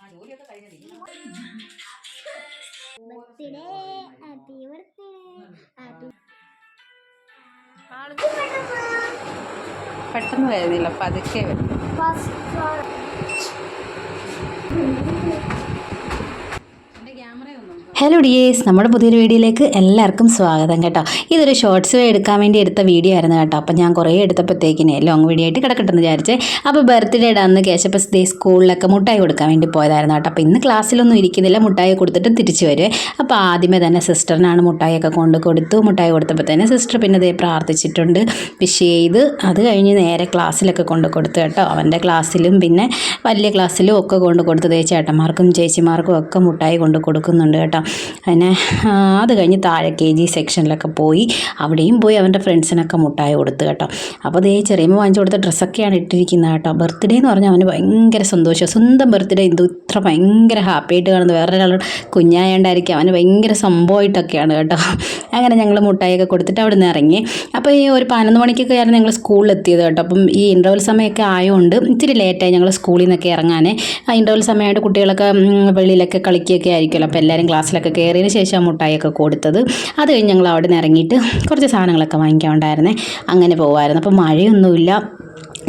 ആ ജോലിയൊക്കെ കഴിഞ്ഞത്. പെട്ടെന്ന് വരുന്നില്ല. പതുക്കെ വരും ഫസ്റ്റ് ഫ്ലോർ എന്റെ ക്യാമറയൊന്നും ഹലോ ഡിയേസ് നമ്മുടെ പുതിയൊരു വീഡിയോയിലേക്ക് എല്ലാവർക്കും സ്വാഗതം കേട്ടോ. ഇതൊരു ഷോർട്സ് എടുക്കാൻ വേണ്ടി എടുത്ത വീഡിയോ ആയിരുന്നു കേട്ടോ. അപ്പോൾ ഞാൻ കുറേ എടുത്തപ്പോഴത്തേക്കിനെ ലോങ് വീഡിയോ ആയിട്ട് കിടക്കട്ടെന്ന് വിചാരിച്ചേ. അപ്പോൾ ബർത്ത്ഡേയുടെ അന്ന് കേശപ്പസ് ഡേ സ്കൂളിലൊക്കെ മുട്ടായി കൊടുക്കാൻ വേണ്ടി പോയതായിരുന്നു കേട്ടോ. അപ്പോൾ ഇന്ന് ക്ലാസ്സിലൊന്നും ഇരിക്കുന്നില്ല. മുട്ടായി കൊടുത്തിട്ട് തിരിച്ചു വരുവേ അപ്പോൾ ആദ്യമേ തന്നെ സിസ്റ്ററിനാണ് മുട്ടായിയൊക്കെ കൊണ്ട് കൊടുത്തു. മുട്ടായി കൊടുത്തപ്പോൾ തന്നെ സിസ്റ്റർ പിന്നെ ദേ പ്രാർത്ഥിച്ചിട്ടുണ്ട്. വിഷ് ചെയ്ത് അത് കഴിഞ്ഞ് നേരെ ക്ലാസ്സിലൊക്കെ കൊണ്ട് കൊടുത്തു കേട്ടോ. അവന്റെ ക്ലാസ്സിലും പിന്നെ വലിയ ക്ലാസ്സിലും ഒക്കെ കൊണ്ട് കൊടുത്തു. ചേട്ടന്മാർക്കും ചേച്ചിമാർക്കും ഒക്കെ മുട്ടായി കൊണ്ട് കൊടുക്കുന്നുണ്ട് കേട്ടോ. ആ, അത് കഴിഞ്ഞ് താഴെ കെ ജി സെക്ഷനിലൊക്കെ പോയി അവിടെയും പോയി അവന്റെ ഫ്രണ്ട്സിനൊക്കെ മുട്ടായി കൊടുത്തു കേട്ടോ. അപ്പോൾ ദേ ചെറിയമ്മ വാങ്ങിച്ചു കൊടുത്ത ഡ്രസ്സൊക്കെയാണ് ഇട്ടിരിക്കുന്നത് കേട്ടോ. ബർത്ത്ഡേ എന്ന് പറഞ്ഞാൽ അവന് ഭയങ്കര സന്തോഷം. സ്വന്തം ബർത്ത്ഡേ എന്തോ ഇത്ര ഭയങ്കര ഹാപ്പി ആയിട്ട് കാണുന്നത്. ഒരാൾ കുഞ്ഞായണ്ടായിരിക്കും. അവന് ഭയങ്കര സംഭവമായിട്ടൊക്കെയാണ് കേട്ടോ. അങ്ങനെ ഞങ്ങൾ മുട്ടായിയൊക്കെ കൊടുത്തിട്ട് അവിടെ നിന്ന് ഇറങ്ങി. അപ്പോൾ ഈ ഒരു പതിനൊന്ന് മണിക്കൊക്കെ ആയിരുന്നു ഞങ്ങൾ സ്കൂളിൽ എത്തിയത് കേട്ടോ. അപ്പം ഈ ഇന്റർവൽ സമയമൊക്കെ ആയതുകൊണ്ട് ഇത്തിരി ലേറ്റായി ഞങ്ങൾ സ്കൂളിൽ നിന്നൊക്കെ ഇറങ്ങാനേ. ആ ഇന്റർവൽ സമയമായിട്ട് കുട്ടികളൊക്കെ വെളിയിലൊക്കെ കളിക്കുകയൊക്കെ ആയിരിക്കുമല്ലോ. അപ്പോൾ എല്ലാവരും ക്ലാസ്സിലൊക്കെ കയറിയതിന് ശേഷം മുട്ടായിയൊക്കെ കൊടുത്തത്. അത് കഴിഞ്ഞ് ഞങ്ങൾ അവിടെ നിന്ന് ഇറങ്ങിയിട്ട് കുറച്ച് സാധനങ്ങളൊക്കെ വാങ്ങിക്കാൻ ഉണ്ടായിരുന്നേ. അങ്ങനെ പോകുമായിരുന്നു അപ്പോൾ മഴയൊന്നുമില്ല.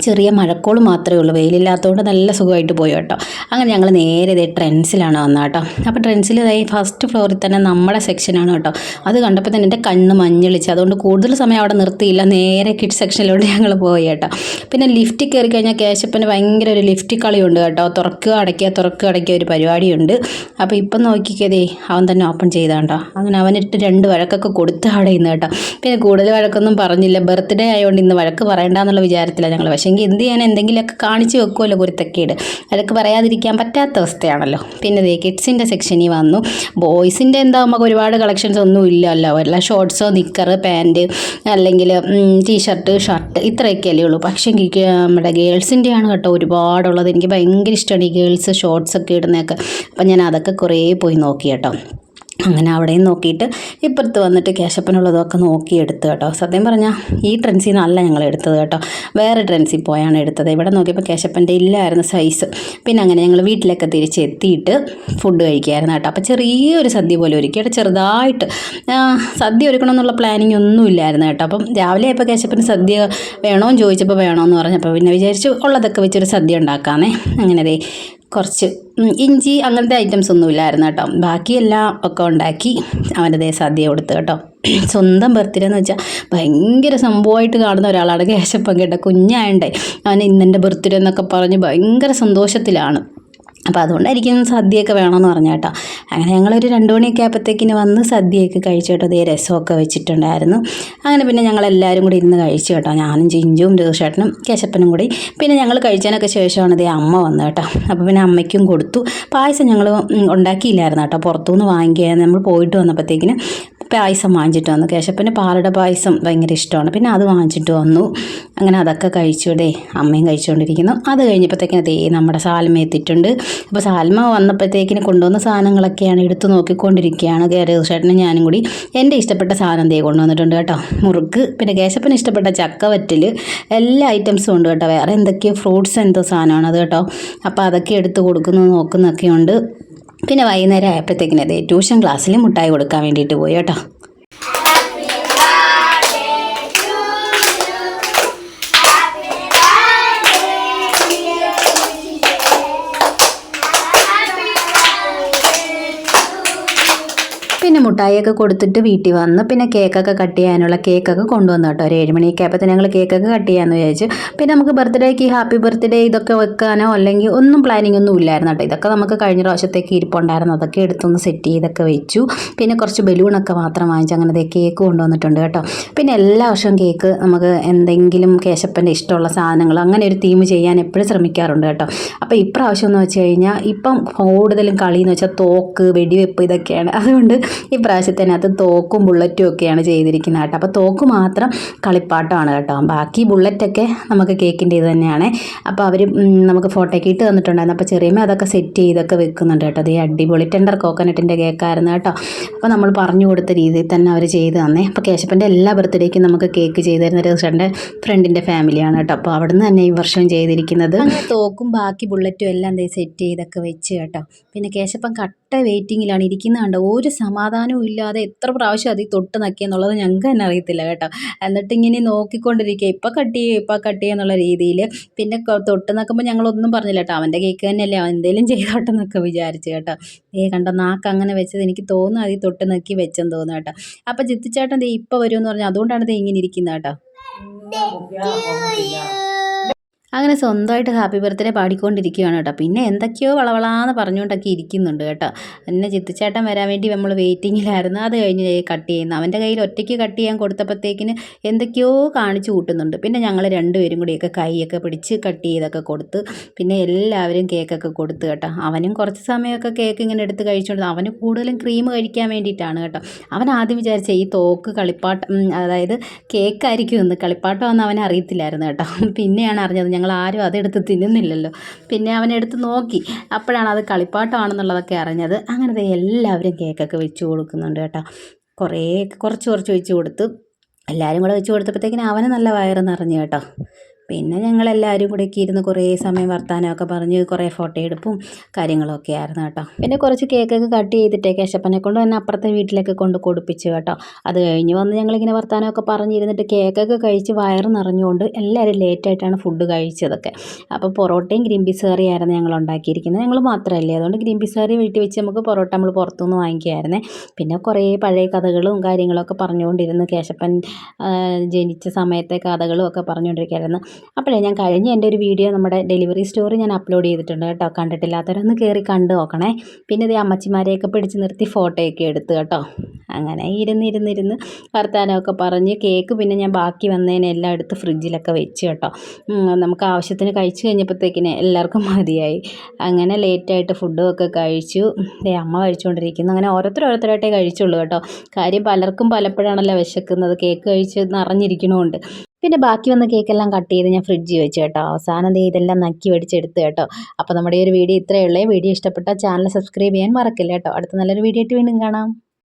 ചെറിയ മഴക്കോൾ മാത്രമേ ഉള്ളൂ. വെയിലില്ലാത്തതുകൊണ്ട് നല്ല സുഖമായിട്ട് പോയി കേട്ടോ. അങ്ങനെ ഞങ്ങൾ നേരെ ഇതേ ട്രെൻസിലാണ് വന്നത് കേട്ടോ. അപ്പോൾ ട്രെൻസിൽ ഇതായി ഫസ്റ്റ് ഫ്ലോറിൽ തന്നെ നമ്മുടെ സെക്ഷനാണ് കേട്ടോ. അത് കണ്ടപ്പോൾ തന്നെ എന്റെ കണ്ണ് മഞ്ഞളിച്ച്. അതുകൊണ്ട് കൂടുതൽ സമയം അവിടെ നിർത്തിയില്ല. നേരെ കിഡ് സെക്ഷനിലോട്ട് ഞങ്ങൾ പോയി കേട്ടോ. പിന്നെ ലിഫ്റ്റിൽ കയറി കഴിഞ്ഞാൽ കേശപ്പന് ഭയങ്കര ഒരു ലിഫ്റ്റ് കളിയുണ്ട് കേട്ടോ. തുറക്കുക അടയ്ക്കുക തുറക്കുക അടയ്ക്കുക ഒരു പരിപാടിയുണ്ട്. അപ്പോൾ ഇപ്പം നോക്കിക്കതേ അവൻ തന്നെ ഓപ്പൺ ചെയ്താണ്ടോ അങ്ങനെ അവനിട്ട് രണ്ട് വഴക്കൊക്കെ കൊടുത്ത് അവിടെ ഇന്ന് കേട്ടോ. പിന്നെ കൂടുതൽ വഴക്കൊന്നും പറഞ്ഞില്ല. ബർത്ത്ഡേ ആയതുകൊണ്ട് ഇന്ന് വഴക്ക് പറയണ്ടെന്നുള്ള വിചാരത്തിലാണ് ഞങ്ങൾ പക്ഷേ എങ്കിൽ എന്ത് ചെയ്യാൻ എന്തെങ്കിലുമൊക്കെ കാണിച്ച് വെക്കുമല്ലോ കുരുത്തക്കേട് അതൊക്കെ പറയാതിരിക്കാൻ പറ്റാത്ത അവസ്ഥയാണല്ലോ. പിന്നെ ദേ കിഡ്സിന്റെ സെക്ഷനിൽ വന്നു. ബോയ്സിന്റെ എന്താ നമുക്ക് ഒരുപാട് കളക്ഷൻസ് ഒന്നും ഇല്ലല്ലോ. വല്ല ഷോർട്ട്സോ നിക്കർ പാന്റ് അല്ലെങ്കിൽ ടീഷർട്ട് ഷർട്ട് ഇത്രയൊക്കെയല്ലേ ഉള്ളൂ. പക്ഷേ നമ്മുടെ ഗേൾസിന്റെയാണ് കേട്ടോ ഒരുപാടുള്ളത്. എനിക്ക് ഭയങ്കര ഇഷ്ടമാണ് ഈ ഗേൾസ് ഷോർട്സ് ഒക്കെ ഇടുന്നതൊക്കെ. അപ്പം ഞാൻ അതൊക്കെ കുറേ പോയി നോക്കി കേട്ടോ. അങ്ങനെ അവിടെയും നോക്കിയിട്ട് ഇപ്പുറത്ത് വന്നിട്ട് കേശപ്പനുള്ളതൊക്കെ നോക്കി എടുത്തു കേട്ടോ. സത്യം പറഞ്ഞാൽ ഈ ട്രെൻസിൽ നിന്നല്ല ഞങ്ങൾ എടുത്തത് കേട്ടോ. വേറെ ട്രെൻസിൽ പോയാണ് എടുത്തത്. ഇവിടെ നോക്കിയപ്പോൾ കേശപ്പന്റെ ഇല്ലായിരുന്നു സൈസ് പിന്നെ അങ്ങനെ ഞങ്ങൾ വീട്ടിലൊക്കെ തിരിച്ചെത്തിയിട്ട് ഫുഡ് കഴിക്കുകയായിരുന്നു കേട്ടോ. അപ്പോൾ ചെറിയൊരു സദ്യ പോലെ ഒരുക്കി. അവിടെ ചെറുതായിട്ട് സദ്യ ഒരുക്കണം എന്നുള്ള പ്ലാനിങ് ഒന്നും ഇല്ലായിരുന്നു കേട്ടോ. അപ്പം രാവിലെ ഇപ്പോൾ കേശപ്പന് സദ്യ വേണോ എന്ന് ചോദിച്ചപ്പോൾ വേണോ എന്ന് പറഞ്ഞപ്പോൾ പിന്നെ വിചാരിച്ചു ഉള്ളതൊക്കെ വെച്ചൊരു സദ്യ ഉണ്ടാക്കാമെന്നേ അങ്ങനെ കുറച്ച്. ഇഞ്ചി അങ്ങനത്തെ ഐറ്റംസ് ഒന്നും ഇല്ലായിരുന്നു കേട്ടോ. ബാക്കിയെല്ലാം ഒക്കെ ഉണ്ടാക്കി അവന്റെ സദ്യ കൊടുത്തു കേട്ടോ. സ്വന്തം ബർത്ത്ഡേ എന്ന് വെച്ചാൽ ഭയങ്കര സംഭവമായിട്ട് കാണുന്ന ഒരാളാണ് കേശപ്പം കേട്ടോ കുഞ്ഞായണ്ടേ. അവൻ ഇന്നെന്റെ ബർത്ത്ഡേ എന്നൊക്കെ പറഞ്ഞ് ഭയങ്കര സന്തോഷത്തിലാണ്. അപ്പോൾ അതുകൊണ്ടായിരിക്കും സദ്യയൊക്കെ വേണമെന്ന് പറഞ്ഞ കേട്ടോ. അങ്ങനെ ഞങ്ങളൊരു രണ്ട് മണിയൊക്കെ ആയപ്പോഴത്തേക്കിന് വന്ന് സദ്യയൊക്കെ കഴിച്ചു കേട്ടോ. അതേ രസമൊക്കെ വെച്ചിട്ടുണ്ടായിരുന്നു. അങ്ങനെ പിന്നെ ഞങ്ങൾ എല്ലാവരും കൂടി ഇരുന്ന് കഴിച്ചു കേട്ടോ. ഞാനും ജിഞ്ചും രഘുഷേട്ടനും കേശപ്പനും കൂടി. പിന്നെ ഞങ്ങൾ കഴിച്ചതിനൊക്കെ ശേഷമാണ് ഇതേ അമ്മ വന്നത് കേട്ടോ. അപ്പോൾ പിന്നെ അമ്മയ്ക്കും കൊടുത്തു. പായസം ഞങ്ങൾ ഉണ്ടാക്കിയില്ലായിരുന്നു കേട്ടോ. പുറത്തുനിന്ന് വാങ്ങിക്കുക നമ്മൾ പോയിട്ട് വന്നപ്പോഴത്തേക്കിന് പായസം വാങ്ങിച്ചിട്ട് വന്നു. കേശപ്പന് പാലട പായസം ഭയങ്കര ഇഷ്ടമാണ്. പിന്നെ അത് വാങ്ങിച്ചിട്ട് വന്നു. അങ്ങനെ അതൊക്കെ കഴിച്ചുകൂടെ അമ്മയും കഴിച്ചുകൊണ്ടിരിക്കുന്നു. അത് കഴിഞ്ഞപ്പോഴത്തേക്കിന് ദേ നമ്മുടെ സാൽമ എത്തിയിട്ടുണ്ട്. അപ്പോൾ സാൽമ വന്നപ്പോഴത്തേക്കിന് കൊണ്ടുവന്ന സാധനങ്ങളൊക്കെയാണ് എടുത്തു നോക്കിക്കൊണ്ടിരിക്കുകയാണ് കേരളേഷേട്ടനും ഞാനും കൂടി. എന്റെ ഇഷ്ടപ്പെട്ട സാധനം ദേ കൊണ്ടുവന്നിട്ടുണ്ട് കേട്ടോ. മുറുക്ക് പിന്നെ കേശപ്പന് ഇഷ്ടപ്പെട്ട ചക്കവറ്റൽ എല്ലാ ഐറ്റംസും ഉണ്ട് കേട്ടോ. വേറെ എന്തൊക്കെയോ ഫ്രൂട്ട്സ് എന്തോ സാധനമാണ് അത് കേട്ടോ. അപ്പോൾ അതൊക്കെ എടുത്ത് കൊടുക്കുന്നു നോക്കുന്നൊക്കെയുണ്ട്. പിന്നെ വൈകുന്നേരം ആയപ്പോഴത്തേക്കിന് അതെ ട്യൂഷൻ ക്ലാസ്സിൽ മുട്ടായി കൊടുക്കാൻ വേണ്ടിയിട്ട് പോയി കേട്ടോ. പിന്നെ മുട്ടായിയൊക്കെ കൊടുത്തിട്ട് വീട്ടിൽ വന്ന് പിന്നെ കേക്കൊക്കെ കട്ട് ചെയ്യാനുള്ള കേക്കൊക്കെ കൊണ്ടുവന്നു കേട്ടോ. ഒരു ഏഴ് മണിയൊക്കെ ആയപ്പോൾ ഞങ്ങൾ കേക്കൊക്കെ കട്ട് ചെയ്യാമെന്ന് വിചാരിച്ചു. പിന്നെ നമുക്ക് ബർത്ത്ഡേക്ക് ഹാപ്പി ബർത്ത്ഡേ ഇതൊക്കെ വെക്കാനോ അല്ലെങ്കിൽ ഒന്നും പ്ലാനിങ് ഒന്നും ഇല്ലായിരുന്നു കേട്ടോ. ഇതൊക്കെ നമുക്ക് കഴിഞ്ഞ പ്രാവശ്യത്തേക്ക് ഇരിപ്പുണ്ടായിരുന്നു. അതൊക്കെ എടുത്തൊന്ന് സെറ്റ് ചെയ്തൊക്കെ വെച്ചു. പിന്നെ കുറച്ച് ബലൂണൊക്കെ മാത്രം വാങ്ങിച്ചു അങ്ങനെ കേക്ക് കൊണ്ടുവന്നിട്ടുണ്ട് കേട്ടോ. പിന്നെ എല്ലാ വർഷവും കേക്ക് നമുക്ക് എന്തെങ്കിലും കേശപ്പന്റെ ഇഷ്ടമുള്ള സാധനങ്ങൾ അങ്ങനെ ഒരു തീം ചെയ്യാൻ എപ്പോഴും ശ്രമിക്കാറുണ്ട് കേട്ടോ. അപ്പോൾ ഇപ്രാവശ്യം എന്ന് വെച്ച് കഴിഞ്ഞാൽ ഇപ്പം കൂടുതലും കളി എന്ന് വെച്ചാൽ തോക്ക് വെടിവെപ്പ് ഇതൊക്കെയാണ്. അതുകൊണ്ട് ഈ പ്രാവശ്യത്തിനകത്ത് തോക്കും ബുള്ളറ്റും ഒക്കെയാണ് ചെയ്തിരിക്കുന്നത് കേട്ടോ. അപ്പോൾ തോക്ക് മാത്രം കളിപ്പാട്ടമാണ് കേട്ടോ. ബാക്കി ബുള്ളറ്റൊക്കെ നമുക്ക് കേക്കിന്റെ ഇത് തന്നെയാണ്. അപ്പോൾ അവർ നമുക്ക് ഫോട്ടോയ്ക്ക് ഇട്ട് തന്നിട്ടുണ്ടായിരുന്നു. അപ്പോൾ ചെറിയമ്മ അതൊക്കെ സെറ്റ് ചെയ്തൊക്കെ വെക്കുന്നുണ്ട് കേട്ടോ. അത് അടിപൊളി ടെൻഡർ കോക്കനട്ടിന്റെ കേക്കായിരുന്നു കേട്ടോ. അപ്പോൾ നമ്മൾ പറഞ്ഞു കൊടുത്ത രീതിയിൽ തന്നെ അവർ ചെയ്ത് തന്നേ. അപ്പോൾ കേശപ്പന്റെ എല്ലാ ബർത്ത്ഡേക്കും നമുക്ക് കേക്ക് ചെയ്ത് തരുന്ന രസന്റെ ഫ്രണ്ടിന്റെ ഫാമിലിയാണ് കേട്ടോ. അപ്പോൾ അവിടുന്ന് തന്നെ ഈ വർഷം ചെയ്തിരിക്കുന്നത്. തോക്കും ബാക്കി ബുള്ളറ്റും എല്ലാം സെറ്റ് ചെയ്തൊക്കെ വെച്ച് കേട്ടോ. പിന്നെ കേശപ്പൻ കട്ട വെയിറ്റിങ്ങിലാണ് ഇരിക്കുന്നത് കണ്ടോ? ഒരു സമാധാനവും ഇല്ലാതെ എത്ര പ്രാവശ്യം അതിൽ തൊട്ട് നക്കിയെന്നുള്ളത് ഞങ്ങൾക്ക് തന്നെ അറിയത്തില്ല കേട്ടോ. എന്നിട്ട് ഇങ്ങനെ നോക്കിക്കൊണ്ടിരിക്കുക. ഇപ്പം കട്ട് ചെയ്യുക ഇപ്പം കട്ട് ചെയ്യുക എന്നുള്ള രീതിയിൽ പിന്നെ തൊട്ട് നക്കുമ്പോൾ ഞങ്ങളൊന്നും പറഞ്ഞില്ല കേട്ടോ. അവന്റെ കേക്ക് തന്നെയല്ലേ അവൻ എന്തെങ്കിലും ചെയ്തോട്ടെ എന്നൊക്കെ വിചാരിച്ചു കേട്ടോ. ഏ കണ്ട നാക്ക് അങ്ങനെ വെച്ചത്. എനിക്ക് തോന്നുന്നു അതിൽ തൊട്ട് നക്കി വെച്ചെന്ന് തോന്നുന്നു കേട്ടോ. അപ്പം ജിത്തിച്ചേട്ടൻ ദേ ഇപ്പം വരുമെന്ന് പറഞ്ഞാൽ അതുകൊണ്ടാണ് ദേ ഇങ്ങനെ ഇരിക്കുന്നത് കേട്ടോ. അങ്ങനെ സ്വന്തമായിട്ട് ഹാപ്പി ബർത്ത്ഡേ പാടിക്കൊണ്ടിരിക്കുകയാണ് കേട്ടോ. പിന്നെ എന്തൊക്കെയോ വളവളാന്ന് പറഞ്ഞുകൊണ്ടൊക്കെ ഇരിക്കുന്നുണ്ട് കേട്ടോ. എന്നെ ചിത്തിച്ചേട്ടൻ വരാൻ വേണ്ടി നമ്മൾ വെയിറ്റിങ്ങിലായിരുന്നു അത് കഴിഞ്ഞ് കട്ട് ചെയ്യുന്നു. അവന്റെ കയ്യിൽ ഒറ്റയ്ക്ക് കട്ട് ചെയ്യാൻ കൊടുത്തപ്പോഴത്തേക്കിന് എന്തൊക്കെയോ കാണിച്ചു കൂട്ടുന്നുണ്ട്. പിന്നെ ഞങ്ങൾ രണ്ടുപേരും കൂടിയൊക്കെ കൈയൊക്കെ പിടിച്ച് കട്ട് ചെയ്തൊക്കെ കൊടുത്ത് പിന്നെ എല്ലാവരും കേക്കൊക്കെ കൊടുത്ത് കേട്ടോ. അവനും കുറച്ച് സമയമൊക്കെ കേക്ക് ഇങ്ങനെ എടുത്ത് കഴിച്ചുകൊണ്ട് അവന് കൂടുതലും ക്രീം കഴിക്കാൻ വേണ്ടിയിട്ടാണ് കേട്ടോ. അവൻ ആദ്യം വിചാരിച്ച ഈ തോക്ക് കളിപ്പാട്ടം അതായത് കേക്കായിരിക്കും എന്ന് ഒന്നും അവനെ അറിയത്തില്ലായിരുന്നു കേട്ടോ. പിന്നെയാണ് അറിഞ്ഞത് ഞങ്ങൾ ആരും അതെടുത്ത് തിന്നുന്നില്ലല്ലോ. പിന്നെ അവനെടുത്ത് നോക്കി. അപ്പോഴാണ് അത് കളിപ്പാട്ടമാണെന്നുള്ളതൊക്കെ അറിഞ്ഞത്. അങ്ങനെ ദേ എല്ലാവരും കേക്കൊക്കെ വെച്ച് കൊടുക്കുന്നുണ്ട് കേട്ടോ. കുറേ കുറച്ച് കുറച്ച് വെച്ച് കൊടുത്ത് എല്ലാവരും കൂടെ വെച്ച് കൊടുത്തപ്പോഴത്തേക്കിനും അവന് നല്ല വയറ് നിറഞ്ഞു കേട്ടോ. പിന്നെ ഞങ്ങളെല്ലാവരും കൂടെ ഒക്കെ ഇരുന്ന് കുറേ സമയം വർത്താനമൊക്കെ പറഞ്ഞ് കുറേ ഫോട്ടോ എടുപ്പും കാര്യങ്ങളൊക്കെ ആയിരുന്നു കേട്ടോ. പിന്നെ കുറച്ച് കേക്കൊക്കെ കട്ട് ചെയ്തിട്ടേ കേശപ്പനെ കൊണ്ട് തന്നെ അപ്പുറത്തെ വീട്ടിലേക്ക് കൊണ്ട് കൊടുപ്പിച്ചു കേട്ടോ. അത് കഴിഞ്ഞ് വന്ന് ഞങ്ങളിങ്ങനെ വർത്താനമൊക്കെ പറഞ്ഞിരുന്നിട്ട് കേക്കൊക്കെ കഴിച്ച് വയറ് നിറഞ്ഞുകൊണ്ട് എല്ലാവരും ലേറ്റായിട്ടാണ് ഫുഡ് കഴിച്ചതൊക്കെ. അപ്പോൾ പൊറോട്ടയും ഗ്രീൻ പീസ് കറിയായിരുന്നു ഞങ്ങൾ ഉണ്ടാക്കിയിരിക്കുന്നത്. ഞങ്ങൾ മാത്രമല്ലേ അതുകൊണ്ട് ഗ്രീൻ പീസ് കറി വീട്ടിൽ വെച്ച് നമുക്ക് പൊറോട്ട നമ്മൾ പുറത്തുനിന്ന് വാങ്ങിക്കുമായിരുന്നേ. പിന്നെ കുറേ പഴയ കഥകളും കാര്യങ്ങളൊക്കെ പറഞ്ഞുകൊണ്ടിരുന്നു. കേശപ്പൻ ജനിച്ച സമയത്തെ കഥകളും ഒക്കെ പറഞ്ഞുകൊണ്ടിരിക്കുകയായിരുന്നു അപ്പോഴേ ഞാൻ കഴിഞ്ഞ എന്റെ ഒരു വീഡിയോ നമ്മുടെ ഡെലിവറി സ്റ്റോറി ഞാൻ അപ്ലോഡ് ചെയ്തിട്ടുണ്ട് കേട്ടോ. കണ്ടിട്ടില്ലാത്തവരൊന്ന് കയറി കണ്ടു നോക്കണേ. പിന്നെ ഇത് അമ്മച്ചിമാരെയൊക്കെ പിടിച്ച് നിർത്തി ഫോട്ടോയൊക്കെ എടുത്തു കേട്ടോ. അങ്ങനെ ഇരുന്നിരുന്നിരുന്ന് വർത്താനമൊക്കെ പറഞ്ഞ് കേക്ക് പിന്നെ ഞാൻ ബാക്കി വന്നതിനെ എല്ലാം എടുത്ത് ഫ്രിഡ്ജിലൊക്കെ വെച്ച് കേട്ടോ. നമുക്ക് ആവശ്യത്തിന് കഴിച്ച് കഴിഞ്ഞപ്പോഴത്തേക്കിന് എല്ലാവർക്കും മതിയായി. അങ്ങനെ ലേറ്റായിട്ട് ഫുഡും ഒക്കെ കഴിച്ചു. ദേ അമ്മ കഴിച്ചുകൊണ്ടിരിക്കുന്നു അങ്ങനെ ഓരോരുത്തർ ഓരോരുത്തരായിട്ടേ കഴിച്ചുള്ളൂ കേട്ടോ. കാര്യം പലർക്കും പലപ്പോഴാണല്ലോ വിശക്കുന്നത്. കേക്ക് കഴിച്ച് നിറഞ്ഞിരിക്കണമുണ്ട് പിന്നെ ബാക്കി വന്ന കേക്കെല്ലാം കട്ട് ചെയ്ത് ഞാൻ ഫ്രിഡ്ജിൽ വെച്ച് കേട്ടോ. അവസാനം ഇതെല്ലാം നക്കി മേടിച്ചെടുത്ത് കേട്ടോ. അപ്പോൾ നമ്മുടെ ഈ ഒരു വീഡിയോ ഇത്രയേ ഉള്ളൂ. വീഡിയോ ഇഷ്ടപ്പെട്ടാൽ ചാനൽ സബ്സ്ക്രൈബ് ചെയ്യാൻ മറക്കില്ല കേട്ടോ. അടുത്ത നല്ലൊരു വീഡിയോ ആയിട്ട് വീണ്ടും കാണാം.